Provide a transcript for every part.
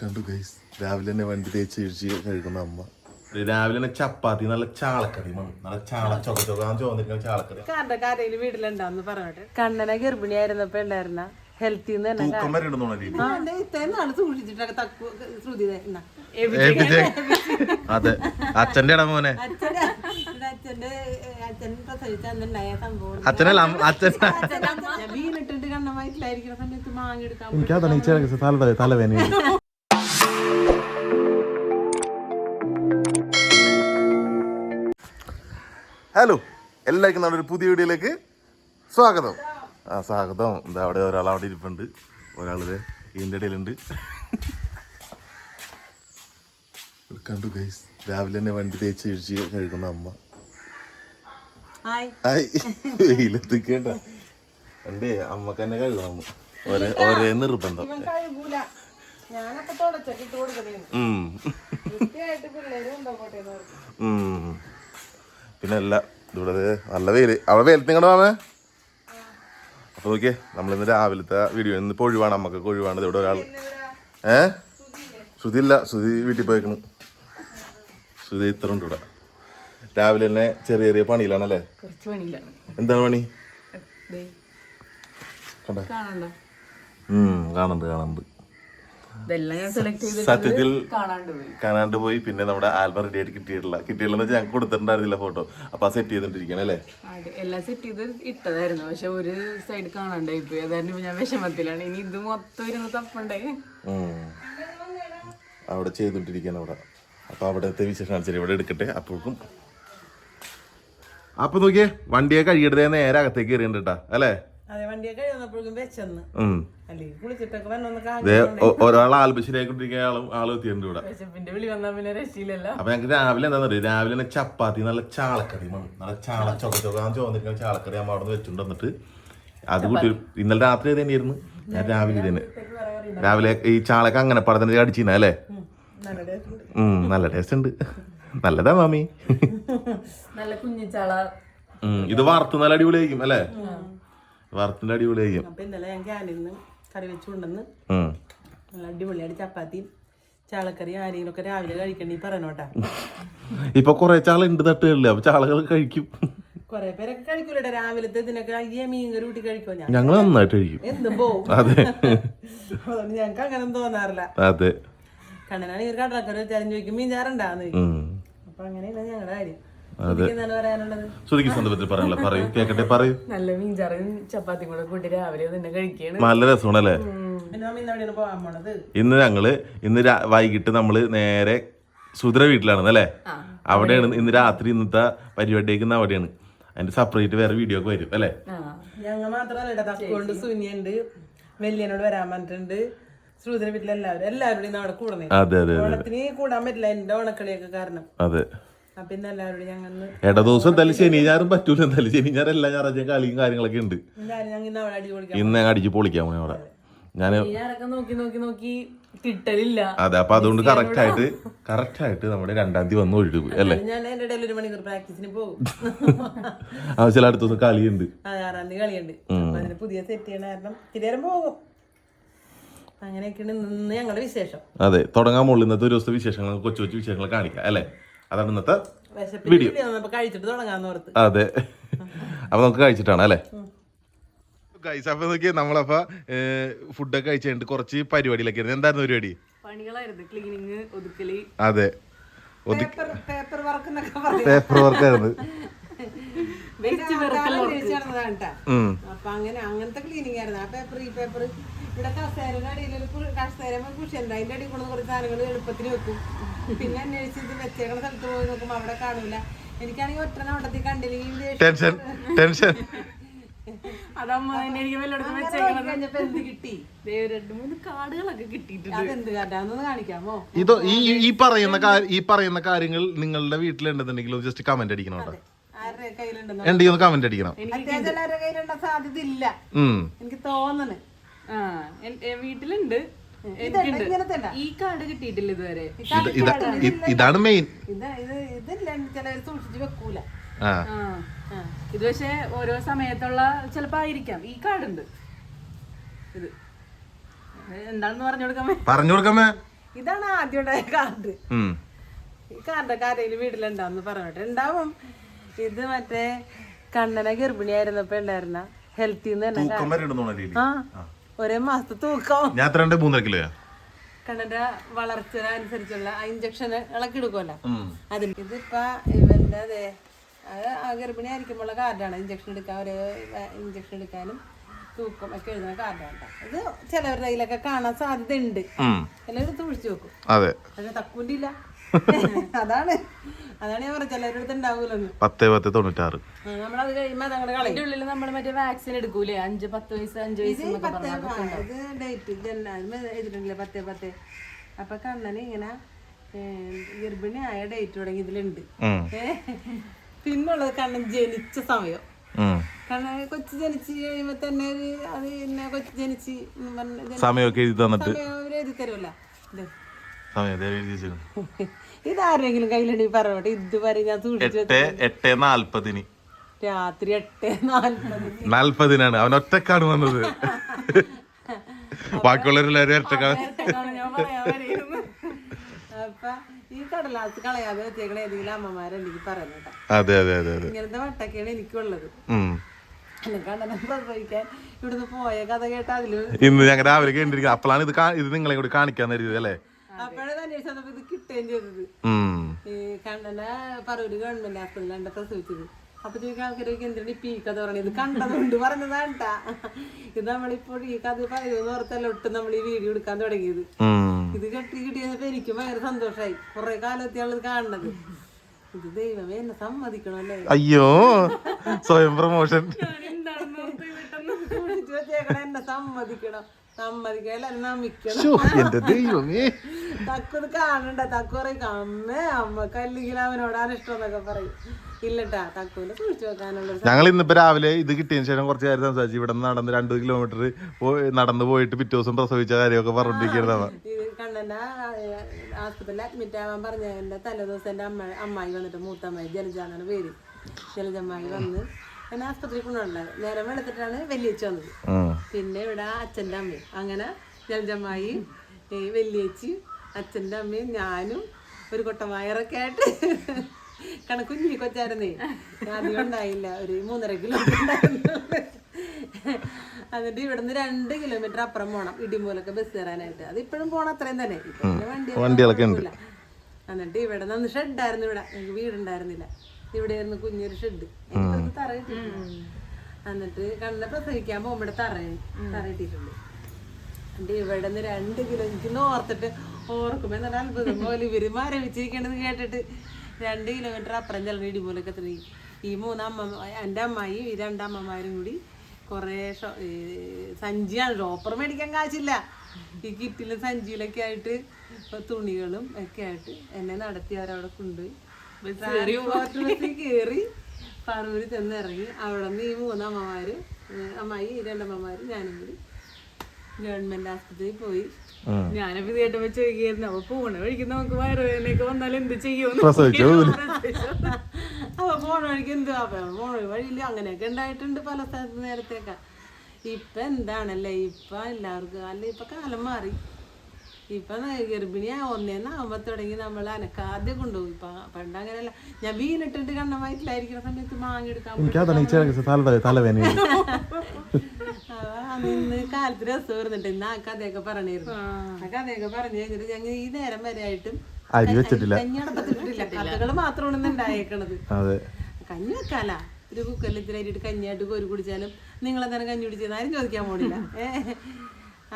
കണ്ടു ഗൈസ് രാവിലെ തന്നെ വണ്ടി തേച്ച് ഇഴിച്ച് കഴിക്കുന്ന അമ്മ. രാവിലെ തന്നെ ചപ്പാത്തി നല്ല ചാളക്കറി മണം നല്ല ചാള ചൊക്ക ചൊക്കാൻ ചോന്നിരിക്കുന്ന ചാളക്കറി. കാറിന്റെ കാരയിൽ പറഞ്ഞിട്ട്. കണ്ണനെ ഗർഭിണിയായിരുന്നപ്പോ ഉണ്ടായിരുന്ന ഹെൽത്തി തന്നെ തൂക്കം വരെ ഇടുന്നു അതെ. അച്ഛന്റെ ഇട മോനെ? അച്ഛനല്ല അച്ഛൻ. ഞാൻ വീണിട്ടുണ്ട് കണ്ണ വയറ്റിലായിരിക്കുന്ന ഹലോ എല്ലാവർക്കും നമ്മുടെ ഒരു പുതിയ വീഡിയോയിലേക്ക് സ്വാഗതം. ആ സ്വാഗതം. എന്താ അവിടെ ഒരാൾ അവിടെ ഇരിപ്പുണ്ട്. ഒരാൾ ഇതിന്റെ ഇടയിലുണ്ട്. കണ്ടു ഗൈസ് രാവിലെ തന്നെ വണ്ടി തേച്ച് കഴിച്ച് കഴിക്കുന്ന അമ്മ. വെയിലെത്തിക്കേണ്ട. അണ്ടേ അമ്മയ്ക്ക് തന്നെ കഴുകണം. ഒരേ ഒരേ നിർബന്ധം. ഞാനൊക്കെ ഉം. പിന്നെ അല്ല ഇവിടെ നല്ല വെയിൽ അവിടെ വെയിലത്ത് നിങ്ങളുടെ മാമേ അപ്പൊ നോക്കിയേ നമ്മളിന്ന് രാവിലത്തെ വീഡിയോ ഇന്നിപ്പോ ഒഴിവാണ്. അമ്മക്കൊക്കെ ഒഴിവാണ്. ഇവിടെ ഒരാൾ. ഏ? ശ്രുതി ഇല്ല. ശ്രുതി വീട്ടിൽ പോയേക്കണ്. ശ്രുതി ഇത്ര ഉണ്ട് ഇവിടെ. രാവിലെ തന്നെ ചെറിയ ചെറിയ പണിയിലാണല്ലേ? എന്താണ് പണി? കണ്ട? കാണുന്നുണ്ട് കാണുന്നുണ്ട് ഇതെല്ലാം ഞാൻ സെലക്ട് ചെയ്ത് സത്യത്തിൽ കാണാണ്ട് പോയി. പിന്നെ നമ്മുടെ ആൽബം റെഡി ആയിട്ട് കിട്ടിയിട്ടില്ല കിട്ടിയിട്ടില്ല വെച്ചാൽ ഞങ്ങൾക്ക് കൊടുത്തിട്ടുണ്ടായിരുന്നില്ല ഫോട്ടോ അപ്പൊ ആ സെറ്റ് ചെയ്തിട്ടിരിക്കണം അല്ലേ? എല്ലാം സെറ്റ് ചെയ്ത് ഇട്ടതായിരുന്നു. പക്ഷെ ഒരു സൈഡ് കാണാണ്ടായി പോയി. അതായിരുന്നു ഞാൻ വിഷമത്തിലാണ്. ഇനി ഇത് മൊത്തം ഇരുന്ന് തപ്പണ്ടേ. അവിടെ ചെയ്തോണ്ടിരിക്കണം അവിടെ. അപ്പൊ അവിടത്തെ വിശേഷം ശരി ഇവിടെ എടുക്കട്ടെ. അപ്പോഴേക്കും അപ്പൊ നോക്കിയേ വണ്ടിയെ കഴുകിയിട്ടേ നേരെ അകത്തേക്ക് കയറിയിട്ടുണ്ട് കേട്ടാ അല്ലേ? ഒരാൾ ആൽബശ്ശേരിയായിക്കൊണ്ടിരിക്കുന്ന ആളും ആൾ എത്തിയിട്ടുണ്ട് ഇവിടെ. അപ്പൊ ഞങ്ങൾക്ക് രാവിലെ എന്താണെന്ന് അറിയാം രാവിലെ തന്നെ ചപ്പാത്തി നല്ല ചാളക്കറി നല്ല ചാള ചൊക്ക ചോദിക്കുന്ന ചാളക്കറി അമ്മ അവിടെ നിന്ന് വെച്ചിട്ടുണ്ട് വന്നിട്ട് അത് കൂട്ടി ഇന്നലെ രാത്രി തന്നെയായിരുന്നു. ഞാൻ രാവിലെ തന്നെ. രാവിലെ ഈ ചാളക്ക അങ്ങനെ പടത്തിന് അടിച്ചിരുന്ന അല്ലേ? നല്ല ഉം, നല്ല ടേസ്റ്റ് ഉണ്ട്. നല്ലതാ മാമി. നല്ല കുഞ്ഞിച്ചാള ഉം, ഇത് വറുത്ത് നല്ല അടിപൊളിയായിരിക്കും അല്ലേ? വറുത്തിന്റെ അടിപൊളിയായി. അപ്പൊ ഇന്നലെ ഞാൻ ക്യാനിന്ന് കറി വെച്ചുകൊണ്ടെന്ന്. നല്ല അടിപൊളിയായിട്ട് ചപ്പാത്തിയും ചാളക്കറി ആരെങ്കിലും ഒക്കെ രാവിലെ കഴിക്കണേ പറഞ്ഞോട്ടാ ഇപ്പൊ കൊറേ ചാള ഉണ്ട് തട്ടുകളില്ല അപ്പൊ ചാളകൾ കഴിക്കും. കൊറേ പേരൊക്കെ കഴിക്കൂലേ രാവിലത്തെ ഇതിനൊക്കെ. അയ്യേ മീൻ കറി കൂട്ടി കഴിക്കോ? ഞാൻ ഞങ്ങൾ നന്നായിട്ട് കഴിക്കും. എന്തും പോവും. അതെ. ഞങ്ങൾക്ക് അങ്ങനെ തോന്നാറില്ല. അതെ. കണ്ണനാണെങ്കിൽ കടലക്കറി വെച്ചാലും ചോദിക്കും മീൻ ചാറുണ്ടാന്ന് ചോദിക്കും. അപ്പൊ അങ്ങനെയല്ല ഞങ്ങളുടെ കാര്യം. പറയാനുള്ളത്? ശ്രുതിക്ക് സന്ദർഭത്തിൽ പറയാനുള്ള പറയൂ കേക്കട്ടെ പറയൂ. നല്ല മീൻചാറും ചപ്പാത്തിയും കൂടെ കൂട്ടി രാവിലെ തന്നെ കഴിക്കുകയാണ് നല്ല രസമാണല്ലേ? പിന്നെ നമ്മ ഇന്ന് ഞങ്ങൾ ഇന്ന് വൈകിട്ട് നമ്മൾ നേരെ സുധര വീട്ടിലാണ് അല്ലേ? അവിടെയാണ് ഇന്ന് രാത്രി ഇന്നത്തെ പരിപാടിയേക്കുന്ന അവിടെയാണ്. അതിന്റെ സെപ്പറേറ്റ് വേറെ വീഡിയോ ഒക്കെ വരും അല്ലേ? ഞങ്ങൾ മാത്രമല്ല തക്കുണ്ട് സുനിയുണ്ട് വെല്ലിയനോട് വരാൻ പറഞ്ഞിട്ടുണ്ട്. ശ്രുതിന്റെ വീട്ടിലെല്ലാവരും എല്ലാവരും അവിടെ കൂടണേ. അതെ അതെ. ഓണത്തിന് കൂടാൻ പറ്റില്ല എന്റെ ഓണക്കളിയൊക്കെ കാരണം. അതെ. ഇട ദിവസം എന്തായാലും ശനി പറ്റൂല എന്തായാലും ശനി ഞായർ എല്ലാ ഞായറാഴ്ച കളിയും കാര്യങ്ങളൊക്കെ ഉണ്ട്. ഇന്ന് അടിച്ച് പൊളിക്കാൻ പോണേ അവിടെ ഞാൻ നോക്കി നോക്കി നോക്കി കിട്ടലില്ല. അതെ അപ്പൊ അതുകൊണ്ട് കറക്റ്റ് ആയിട്ട് കറക്റ്റ് ആയിട്ട് നമ്മുടെ രണ്ടാം തീയതി വന്ന് ഒഴിവ് അല്ലേ ഞാൻ എന്റെ ഇടയിൽ ഒരു മണിക്കൂർ പ്രാക്ടീസിന് പോകും. ആവശ്യം അടുത്ത ദിവസം കളിയുണ്ട്. ആറാം തീയതി കളിയുണ്ട്. അതിന് പുതിയ സെറ്റ് ചെയ്യണ കാരണം ഇത്തിരി പോകും. അങ്ങനെയൊക്കെയാണ് ഇന്ന് ഞങ്ങളുടെ വിശേഷം. അതെ തുടങ്ങാൻ മുകളിൽ ഇന്നത്തെ ഒരു ദിവസത്തെ വിശേഷങ്ങൾ കൊച്ചു കൊച്ചു വിശേഷങ്ങൾ കാണിക്കാം അല്ലേ? അതാണ് ഇന്നത്തെ വീഡിയോ അതെ. അപ്പൊ നമുക്ക് കഴിച്ചിട്ടാണ് അല്ലേ? ഗൈസ് അപ്പൊ നോക്കിയാ നമ്മളപ്പോ ഫുഡൊക്കെ കഴിച്ചിട്ട് കഴിഞ്ഞിട്ട് കുറച്ച് പരിപാടിയിലൊക്കെ ആയിരുന്നു. എന്തായിരുന്നു പരിപാടി? അതെ. Paper paper work paper work ആയിരുന്നു. ഉം. അപ്പൊ അങ്ങനെ അങ്ങനത്തെ ക്ലീനിങ് ആയിരുന്നു. ആ പേപ്പർ ഈ പേപ്പർ ഇവിടെ കസേരയുടെ അടിയിൽ കസേര കുഷ്യണ്ട്. അതിന്റെ അടിയിൽ കൊണ്ട് കുറച്ച് സാധനങ്ങൾ എളുപ്പത്തിന് വെക്കും. പിന്നെ അന്വേഷിച്ച് ഇത് വെച്ചേക്കണ സ്ഥലത്ത് പോയി നോക്കുമ്പോ അവിടെ കാണൂല എനിക്കാണെങ്കിൽ ഒറ്റ നോട്ടത്തിൽ കണ്ടില്ലെങ്കിൽ ടെൻഷൻ ടെൻഷൻ. ഇത് ഈ പറയുന്ന ഈ പറയുന്ന കാര്യങ്ങൾ നിങ്ങളുടെ വീട്ടിലുണ്ടെന്നുണ്ടെങ്കിൽ ജസ്റ്റ് കമന്റ് അടിക്കണം കേട്ടോ. ഉണ്ടെങ്കിൽ ഒന്ന് കമന്റ് അടിക്കണം. സാധ്യതയില്ല. എനിക്ക് തോന്നണ്. ആ വീട്ടിലുണ്ട്? ഈ കാർഡ് കിട്ടിയിട്ടില്ല ഇതുവരെ. ഇത് ഇതാ ഇത് ഇതാണ് മെയിൻ സൂക്ഷിച്ച് വെക്കൂല. ആ. ആ ഇത് പക്ഷെ ഓരോ സമയത്തുള്ള ചിലപ്പോ ആയിരിക്കാം. ഈ കാർഡ് ഉണ്ട് ഇത്. എന്താണെന്ന് പറഞ്ഞു കൊടുക്കാമേ പറഞ്ഞു കൊടുക്കാമേ ഇതാണ് ആദ്യം കാർഡ്. ഈ കാർഡൊക്കെ ആരെങ്കിലും വീട്ടിലുണ്ടാവും പറഞ്ഞിട്ട്. ഉണ്ടാവും. ഇത് മറ്റേ കണ്ണന ഗർഭിണിയായിരുന്നപ്പോ ഉണ്ടായിരുന്ന. ഇതിൽ. ആ ഒരേ മാസത്തെ തൂക്കം. ഞാൻ എത്ര മൂന്നര കിലോ കണ്ണന്റെ വളർച്ച അനുസരിച്ചുള്ള ഇഞ്ചക്ഷൻ ഇളക്കി എടുക്കുമല്ലോ അതിൽ ഇതിപ്പോ ഇവന്റെ അതെ അത് ആ ഗർഭിണി ആയിരിക്കുമ്പോഴുള്ള കാർഡാണ് ഇഞ്ചക്ഷൻ എടുക്കാൻ ഒരു ഇഞ്ചക്ഷൻ എടുക്കാനും തൂക്കം ഒക്കെ എഴുതുന്ന കാർഡാണ് ഇത് ചിലവരുടെ കയ്യിലൊക്കെ കാണാൻ സാധ്യത ഉണ്ട് എല്ലാവരും തുഴിച്ചു നോക്കും അതെ. പക്ഷെ തക്കൂന്റെ ഇല്ല അതാണ്. അതാണ് ഞാൻ പറഞ്ഞത്. ഉണ്ടാവൂലെന്ന് പത്ത് പത്ത് തൊണ്ണൂറ്റാറ്. ആ, നമ്മളത് കഴിയുമ്പോ അതങ്ങോട്ട് കളയും. അതിന്റെ ഉള്ളിൽ നമ്മൾ മറ്റേ വാക്സിൻ എടുക്കൂലേ? അഞ്ച് പത്ത് വയസ്സ് അഞ്ച് വയസ്സ് ഇത് എന്നൊക്കെ പത്തേ പറഞ്ഞാൽ ആ, ഇത് ഡേറ്റ് എഴുതിട്ടുണ്ടല്ലേ പത്തേ പത്തേ. അപ്പൊ കണ്ണന് ഇങ്ങനെ ഏ, ആയ ഡേറ്റ് തുടങ്ങി ഇതിലുണ്ട്. ഉം. ഏ, പിന്നുള്ളത് കണ്ണൻ ജനിച്ച സമയം. ഉം. കണ്ണൻ കൊച്ചു ജനിച്ച് കഴിയുമ്പോ തന്നെ ഒരു അത് പിന്നെ കൊച്ചു ജനിച്ച് എന്ന് പറഞ്ഞ് ജനി- സമയമൊക്കെ എഴുതി തന്നിട്ട്. സമയം അവർ എഴുതി തരുമല്ലോ ഇത് ഇതാരെങ്കിലും കയ്യിലുണ്ടെങ്കിൽ പറഞ്ഞോട്ടെ ഇതുവരെ ഞാൻ സൂക്ഷിച്ചു എട്ട് രാത്രി എട്ട് നാൽപ്പതിനാണ്. അവൻ ഒറ്റക്കാണ് വന്നത്. ബാക്കിയുള്ളവരെല്ലാവരും ഒറ്റക്കാണ്. അപ്പൊ ഈ കടലാസ് കളയാതെ വെച്ചേക്കണ ഏതെങ്കിലും അമ്മമാരുണ്ടെങ്കിൽ പറയുന്നു കേട്ടോ. അതെ അതെ അതെ അതെ. ഇങ്ങനത്തെ വട്ടൊക്കെയാണ് എനിക്കുള്ളത്. ഇന്ന് ഞങ്ങൾ രാവിലെ കേട്ടിരിക്കുന്നത് അപ്പോഴാണ് ഇത് ഇത് നിങ്ങളെ കൂടി കാണിക്കാൻ തരുന്നത് അല്ലേ? അപ്പോഴത് അന്വേഷിച്ചപ്പോ ഇത് കിട്ടുകയും ചെയ്തത്. ഈ പറൂര് ഗവൺമെന്റ് പ്രസവിച്ചത്. ആൾക്കാരൊക്കെ എന്തിനാണ് ഇപ്പൊ ഈ കഥ പറഞ്ഞത് കണ്ടതുകൊണ്ട് പറഞ്ഞതാണ് ഇത് നമ്മളിപ്പോൾ ഈ കഥ പറയുമെന്ന് ഓർത്തല്ല ഒട്ടും നമ്മൾ ഈ വീഡിയോ എടുക്കാൻ തുടങ്ങിയത്. ഇത് കെട്ടി കിട്ടിയപ്പോ എനിക്ക് ഭയങ്കര സന്തോഷായി. കുറെ കാലത്തെയാണ് ഇത് കാണുന്നത്. ഇത് ദൈവമേ എന്നെ സമ്മതിക്കണല്ലേ അയ്യോ സ്വയം പ്രമോഷൻ എന്നെ സമ്മതിക്കണം. സമ്മതിക്കണം എല്ലാരും നമിക്കണം എന്റെ ദൈവമേ. തക്കത് കാണണ്ട തക്കൂറി അമ്മ അമ്മേ അമ്മയ്ക്ക് അല്ലെങ്കിൽ അവനോടാണ് ഇഷ്ടം എന്നൊക്കെ പറയും. ഇല്ലട്ടാ ഇന്ന് സൂക്ഷിച്ചു വെക്കാനുള്ള ഞങ്ങൾ ഇന്നിപ്പോ രാവിലെ ഇത് കിട്ടിയതിന് ശേഷം കുറച്ച് കാര്യം സംസാരിച്ചു ഇവിടെ നിന്ന് നടന്ന് രണ്ട് കിലോമീറ്റർ നടന്നു പോയിട്ട് പിറ്റേ ദിവസം പ്രസവിച്ച കാര്യമൊക്കെ പറഞ്ഞിരിക്കുന്നതാണ്. കണ്ണന ആസ്പത്രിയിൽ അഡ്മിറ്റ് ആവാൻ പറഞ്ഞ എന്റെ തലേദിവസം എന്റെ അമ്മ അമ്മായി വന്നിട്ട് മൂത്തമ്മായി ജലജ എന്നാണ് പേര്. ജലജമ്മായി വന്ന് എന്നെ ആസ്പത്രിയിൽ കൊണ്ടുവന്നത് നേരം വെളുത്തിട്ടാണ് വെല്ലിയേച്ചി വന്നത്. പിന്നെ ഇവിടെ അച്ഛന്റെ അമ്മയും അങ്ങനെ ജലജമ്മായി വെല്ലിയേച്ചി അച്ഛന്റെ അമ്മയും ഞാനും ഒരു കൊട്ടമായറൊക്കെ ആയിട്ട് കാരണം കുഞ്ഞി കൊച്ചായിരുന്നേ. അധികം ഉണ്ടായില്ല. ഒരു മൂന്നര കിലോ എന്നിട്ട് ഇവിടുന്ന് രണ്ട് കിലോമീറ്റർ അപ്പുറം പോണം. ഇടിമൂലൊക്കെ ബസ് കയറാനായിട്ട്. അത് ഇപ്പോഴും പോണം അത്രയും തന്നെ. വണ്ടികളൊക്കെ ഉണ്ട്. എന്നിട്ട് ഇവിടെ നിന്ന് ഷെഡായിരുന്നു ഇവിടെ. എനിക്ക് വീടുണ്ടായിരുന്നില്ല. ഇവിടെ ആയിരുന്നു കുഞ്ഞൊരു ഷെഡ് തറ ഇട്ടിട്ടുണ്ട് എന്നിട്ട് കണ്ണ പ്രസവിക്കാൻ പോകുമ്പോ ഇവിടെ തറ തറയിട്ടിട്ടുണ്ട് എന്നിട്ട് ഇവിടെ നിന്ന് രണ്ട് കിലോ എനിക്ക് ഓർത്തിട്ട് ഓർക്കുമ്പോ എന്നാൽ അത്ഭുതം. പോലെ ഇവർ മരവിച്ചിരിക്കണത് കേട്ടിട്ട് രണ്ട് കിലോമീറ്റർ അപ്പുറം ചെല്ലണ ഇടിമൂലൊക്കെ തുടങ്ങി ഈ മൂന്നമ്മ എന്റെ അമ്മായി ഈ രണ്ടമ്മമാരും കൂടി കുറേ സഞ്ചിയാണ്. ഷോപ്പർ മേടിക്കാൻ കാശില്ല. ഈ കിറ്റിലും സഞ്ചിയിലൊക്കെ ആയിട്ട് തുണികളും ഒക്കെ ആയിട്ട് എന്നെ നടത്തി അവരവിടെ കൊണ്ടുപോയി ബസ്സിൽ കയറി പറവൂര് ചെന്നിറങ്ങി. അവിടെ നിന്ന് ഈ മൂന്നമ്മമാര് അമ്മായി ഈ രണ്ടമ്മമാര് ഞാനും കൂടി ഗവൺമെന്റ് ആസ്പത്രിയിൽ പോയി. ഞാനിപ്പോ ചേട്ടൻ കേട്ടപ്പോ ചോദിക്കായിരുന്നു അപ്പൊ പോണ വഴിക്ക് നമുക്ക് വയറുവേദനയൊക്കെ വന്നാൽ എന്ത് ചെയ്യും അപ്പൊ പോണ വഴിക്ക് എന്ത്? പോണ വഴിയില്ല അങ്ങനെയൊക്കെ ഉണ്ടായിട്ടുണ്ട് പല സ്ഥലത്ത് നേരത്തെയൊക്കെ. ഇപ്പൊ എന്താണല്ലേ? ഇപ്പൊ എല്ലാവർക്കും അല്ല ഇപ്പൊ കാലം മാറി. ഇപ്പൊ ഗർഭിണിയാ ഒന്നേന്നാവുമ്പോ തുടങ്ങി നമ്മൾ അനക്കാദ്യം കൊണ്ടുപോകും ഇപ്പൊ പണ്ട് അങ്ങനെയല്ല. ഞാൻ വീണിട്ടിട്ട് കണ്ണ വയറ്റിലായിരിക്കുന്ന സമയത്ത് മാങ്ങിയെടുക്കാൻ പോയി. എനിക്കതാണ് ചെറിയ തല തലവേന ആ, നിന്ന് കാലത്ത് രസം വരുന്നുണ്ട്. ഇന്ന് ആ കഥയൊക്കെ പറഞ്ഞിരുന്നു. ആ. കഥയൊക്കെ പറഞ്ഞു കഴിഞ്ഞിട്ട് ഞങ്ങൾ ഈ നേരം വരെ ആയിട്ടും അരി വെച്ചിട്ടില്ല. കഥകൾ മാത്രമാണ് ഉണ്ടായേക്കണത്. അതെ. കഞ്ഞി വെക്കാല ഒരു കുക്കറിൽ ഇത്തിരി അരിയിട്ട് കഞ്ഞിയായിട്ട് കോരി കുടിച്ചാലും നിങ്ങളെന്താണ് കഞ്ഞി കുടിച്ചത് ആരും ചോദിക്കാൻ പോണില്ല. ഏ.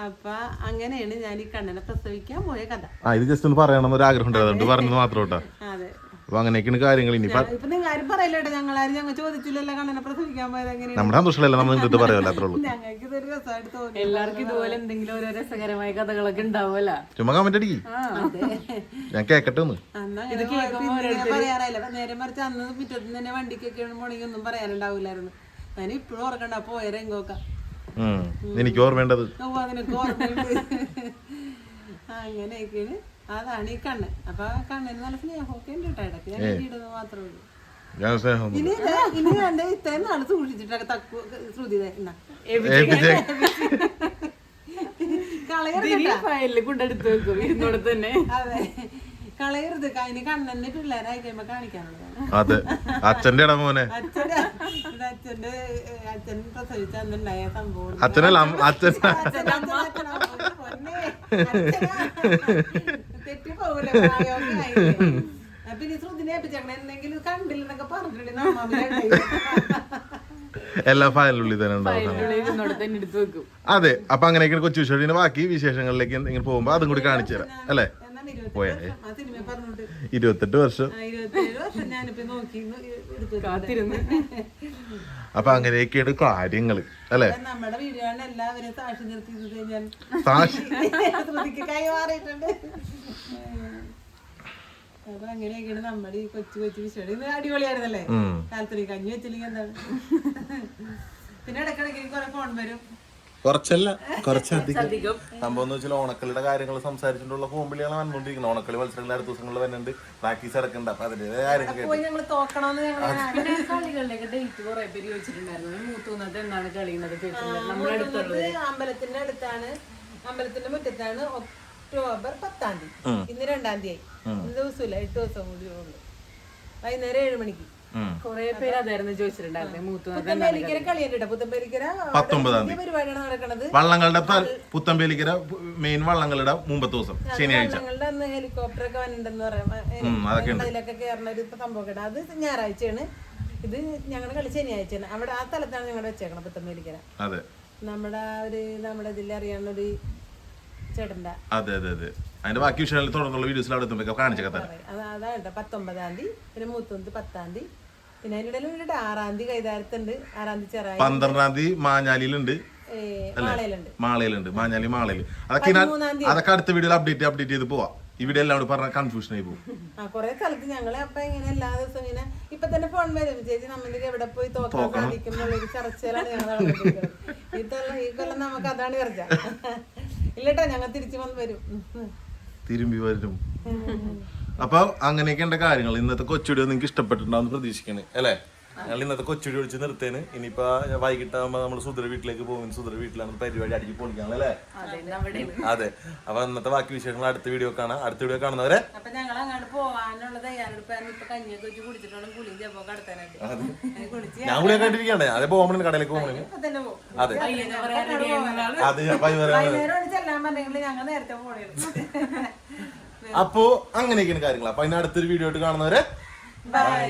അപ്പൊ അങ്ങനെയാണ് ഞാൻ ഈ കണ്ണനെ പ്രസവിക്കാൻ പോയ കഥ. ആ ഇത് ജസ്റ്റ് ഒന്ന് പറയണം ഒരു ആഗ്രഹം ഉണ്ടായിരുന്നു പറഞ്ഞത് മാത്രം കേട്ടോ. അതെ. അപ്പൊ അങ്ങനെയൊക്കെയാണ് കാര്യങ്ങൾ. ഇനി ഇപ്പൊ നിങ്ങൾ ആരും പറയില്ലേട്ടോ ഞങ്ങളാരും ഞങ്ങൾ ചോദിച്ചില്ലല്ലോ കണ്ണനെ പ്രസവിക്കാൻ പോയത് എങ്ങനെയാണ് നമ്മുടെ സന്തോഷമല്ല? നമ്മൾ നിന്നിട്ട് പറയാമല്ലോ അത്രേ ഉള്ളൂ. ഞങ്ങൾക്ക് ഇതൊരു രസമായിട്ട് തോന്നി. എല്ലാവർക്കും ഇതുപോലെ എന്തെങ്കിലും ഓരോ രസകരമായ കഥകളൊക്കെ ഉണ്ടാവുമല്ലോ? ചുമ്മാ കമന്റ് അടിക്കി. അതെ. ഞാൻ കേക്കട്ടെ ഒന്ന്. അന്ന് അങ്ങനെ പിന്നെ ഞാൻ പറയാറില്ല നേരെ മറിച്ച് അന്ന് മുറ്റത്ത് തന്നെ വണ്ടിക്കൊക്കെ പോണെങ്കിൽ ഒന്നും പറയാനുണ്ടാവില്ലായിരുന്നു ഞാൻ ഇപ്പോഴും ഓർക്കണ്ട പോയ രംഗമൊക്കെ. എനിക്ക് ഓർമ്മേണ്ടത് അങ്ങനെയൊക്കെയാണ്. അതാണ് ഈ കണ്ണ്. അപ്പൊ കണ്ണിന് നല്ല സ്നേഹമൊക്കെ ഉണ്ട് കേട്ടോ. ഇടയ്ക്ക് ഞാൻ ഇടുന്നത് മാത്രമേ ഉള്ളൂ. ഇനി ഇനി എന്റെ ഇത്രയും നാൾ സൂക്ഷിച്ചിട്ടൊക്കെ തക്കു ശ്രുതി ഫയലിൽ കൊണ്ടെടുത്ത് വെക്കും. ഇരുന്നോടെ തന്നെ. അതെ. കളയരുത്. അതിന് കണ്ണന്നെ പിള്ളേരായി കഴിയുമ്പോ കാണിക്കാനുള്ളതാണ്. അതെ. അച്ഛന്റെ ഇട മോനെ. അച്ഛന്റെ ഇത് അച്ഛന്റെ അച്ഛൻ പ്രസവിച്ച അന്നുണ്ടായ സംഭവം. അച്ഛനല്ല അമ്മ- അച്ഛൻ. പൊന്നേ, അച്ഛനാ. തെറ്റിപ്പോകൂലേ, പ്രായമൊക്കെ ആയില്ലേ. ആ, പിന്നെ ശ്രുതിനെ ഏൽപ്പിച്ചേക്കണേ. എന്തെങ്കിലും കണ്ടില്ലെന്നൊക്കെ പറഞ്ഞിട്ടുണ്ടെങ്കിൽ നമ്മ എല്ലാ ഫയലിനുള്ളിൽ തന്നെ ഉണ്ടാവും. ഫയലിനുള്ളിൽ ഇരുന്നോടെ തന്നെ എടുത്ത് വെക്കും. അതെ. അപ്പൊ അങ്ങനെയൊക്കെ കൊച്ചു വിഷയുടെ ബാക്കി വിശേഷങ്ങളിലേക്ക് ഇങ്ങനെ പോകുമ്പോ അതും കൂടി കാണിച്ചു തരാം. അല്ലേ? പോയാ. ആ സിനിമ പറഞ്ഞിട്ട് ഇരുപത്തെട്ട് വർഷം? അപ്പൊ അങ്ങനെയൊക്കെയാണ് കാര്യങ്ങൾ അല്ലെ? നമ്മുടെ എല്ലാവരും സാക്ഷി നിർത്തിയത് ഞാൻ. സാക്ഷി? കൈമാറിയിട്ടുണ്ട് അപ്പൊ അങ്ങനെയൊക്കെയാണ് നമ്മുടെ ഈ കൊച്ചു കൊച്ചു വിഷയം അടിപൊളിയായിരുന്നല്ലേ. കാലത്തൊരു കഞ്ഞി വെച്ചില്ലെങ്കിൽ എന്താണ്? പിന്നെ ഇടക്കിടയ്ക്ക് കുറെ ഫോൺ വരും. കുറച്ചല്ല കുറച്ചധികം. സംഭവം എന്ന് വെച്ചാൽ ഓണക്കളിയുടെ കാര്യങ്ങൾ സംസാരിച്ചിട്ടുള്ള ഫോമ്പിളിയാണ് വന്നുകൊണ്ടിരിക്കുന്നത് ഓണക്കളി മത്സരങ്ങൾ അടുത്ത ദിവസങ്ങളിൽ വരുന്നുണ്ട്. പ്രാക്ടീസ് ഇറക്കുന്നുണ്ട് അപ്പൊ അതിന്റെ കാര്യങ്ങൾ കേട്ടു. ഞങ്ങൾ തോക്കണമെന്ന് ഞങ്ങൾ പിന്നെ ഡേറ്റ് കുറെ പേര് ചോദിച്ചിട്ടുണ്ടായിരുന്നു. മൂത്തുന്നത് എന്നാണ് കളിയുന്നത് അമ്പലത്തിന്റെ അടുത്താണ്. അമ്പലത്തിന്റെ മുറ്റത്താണ് ഒക്ടോബർ പത്താം തീയതി. ഇന്ന് രണ്ടാം തീയതി ഇന്ന് ദിവസമില്ല എട്ട് ദിവസം കൂടി ഉള്ളു. വൈകുന്നേരം ഏഴ് മണിക്ക്. കുറെ പേര് അതായിരുന്നു പരിപാടിയാണ് നടക്കണത്. വള്ളങ്ങളുടെ പുത്തമ്പേലിക്കര മെയിൻ വള്ളങ്ങളുടെ മുമ്പത്തെ ദിവസം ശനിയാഴ്ച. ഞങ്ങളുടെ ഹെലികോപ്റ്റർ ഒക്കെ വന്നിട്ടുണ്ടെന്ന് പറയാം. അതിലൊക്കെ കയറുന്ന ഒരു സംഭവം അത് ഞായറാഴ്ചയാണ്. ഇത് ഞങ്ങളുടെ കളി ശനിയാഴ്ചയാണ്. അവിടെ ആ സ്ഥലത്താണ് ഞങ്ങൾ വെച്ചേക്കണം പുത്തമ്പേലിക്കര അതെ. നമ്മുടെ ഒരു നമ്മുടെ ഇതിൽ അറിയാവുന്ന ഒരു ചേട്ടന്റെ. അതെ അതെ അതെ. അതിന്റെ ബാക്കി വിഷയങ്ങളിൽ തുടർന്നുള്ള വീഡിയോസിൽ അവിടെ എത്തുമ്പോൾ കാണിച്ചൊക്കെ തരാം അത് അതാണ് പത്തൊമ്പതാം തീയതി പിന്നെ മൂത്തൊന്ന് പത്താം തീയതി. പിന്നെ അതിന്റെ ഇടയിൽ ഒരു ആറാം തീയതി കൈതാരത്തുണ്ട്. ആറാം തീയതി ചെറായി പന്ത്രണ്ടാം തീയതി മാഞ്ഞാലിയിലുണ്ട്. മാളയിലുണ്ട്. മാഞ്ഞാലി മാളയിൽ അതൊക്കെ ഇനി അതൊക്കെ അടുത്ത വീഡിയോയിൽ അപ്ഡേറ്റ് അപ്ഡേറ്റ് ചെയ്ത് പോവാം. ഇവിടെ എല്ലാം കൂടി പറഞ്ഞ കൺഫ്യൂഷൻ ആയി പോകും. കൊറേ സ്ഥലത്ത് ഞങ്ങളെ അപ്പൊ ഇങ്ങനെ എല്ലാ ദിവസവും ഇങ്ങനെ ഇപ്പൊ തന്നെ ഫോൺ വരും. ചേച്ചി നമ്മളിലേക്ക് എവിടെ പോയി തോക്കാൻ സാധിക്കും എന്നുള്ളൊരു ചർച്ചയിലാണ് ഞങ്ങൾ കൊല്ലം ഈ കൊല്ലം നമുക്ക് അതാണ് ചർച്ച ഇല്ലട്ടോ ഞങ്ങൾ തിരിച്ചു വന്ന് വരും. തിരുമ്പി വരും. അപ്പൊ അങ്ങനെയൊക്കെയുള്ള കാര്യങ്ങൾ. ഇന്നത്തെ കൊച്ചുടി നിങ്ങൾക്ക് ഇഷ്ടപ്പെട്ടിട്ടുണ്ടാവും പ്രതീക്ഷിക്കണേ. അല്ലേ? ഞങ്ങൾ ഇന്നത്തെ കൊച്ചുടി ഒഴിച്ച് നിർത്തേന്. ഇനിയിപ്പോ വൈകിട്ടാകുമ്പോ നമ്മൾ സുധര വീട്ടിലേക്ക് പോകും. സുധര വീട്ടിലാണ് പരിപാടി അടിച്ച് പൊളിക്കാണ് അല്ലേ? അതെ അപ്പൊ ഇന്നത്തെ ബാക്കി വിശേഷങ്ങൾ അടുത്ത വീഡിയോ കാണാം. അടുത്ത വീഡിയോ കാണുന്നവരെ ഞാൻ കൂടെ കണ്ടിരിക്കണ്ടേ അതേ പോകുമ്പോൾ കടയിലേക്ക് പോകുമ്പോൾ അതെ. അതെ വൈകുന്നേരം അപ്പോ അങ്ങനെയൊക്കെയാണ് കാര്യങ്ങൾ അപ്പൊ അതിന് അടുത്തൊരു വീഡിയോ ആയിട്ട് കാണുന്നവരെ ബൈ